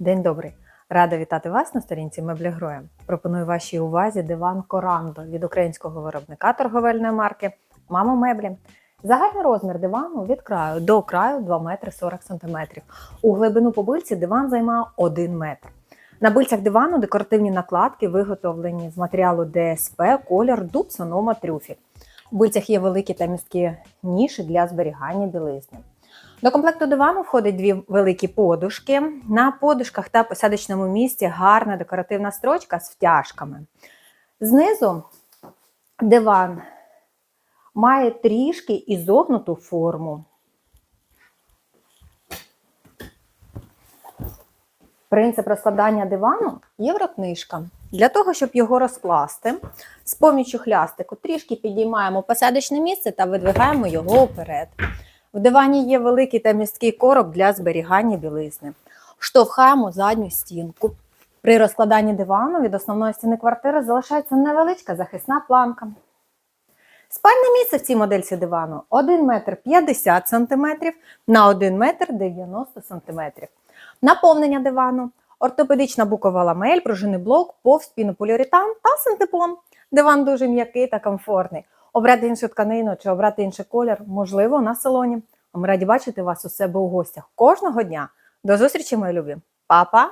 День добрий! Рада вітати вас на сторінці Меблі Гроя. Пропоную вашій увазі диван Корандо від українського виробника торговельної марки Мамо Меблі. Загальний розмір дивану від краю до краю 2 метри 40 см. У глибину по бильці диван займає 1 метр. На бильцях дивану декоративні накладки виготовлені з матеріалу ДСП, колір, дуб, сонома, трюфіль. У бильцях є великі та місткі ніші для зберігання білизни. До комплекту дивану входить дві великі подушки. На подушках та посадочному місці гарна декоративна строчка з втяжками. Знизу диван має трішки ізогнуту форму. Принцип розкладання дивану єврокнижка. Для того, щоб його розкласти, з поміччю хлястику трішки підіймаємо посадочне місце та видвигаємо його вперед. В дивані є великий та місткий короб для зберігання білизни. Штовхаємо задню стінку. При розкладанні дивану від основної стіни квартири залишається невеличка захисна планка. Спальне місце в цій модельці дивану 1 метр 50 см на 1 метр 90 см. Наповнення дивану, ортопедична букова ламель, пружинний блок, повз пінополіуретан та синтепон. Диван дуже м'який та комфортний. Обрати іншу тканину чи обрати інший колір можливо на салоні. Ми раді бачити вас у себе у гостях кожного дня. До зустрічі, мої любі. Па-па!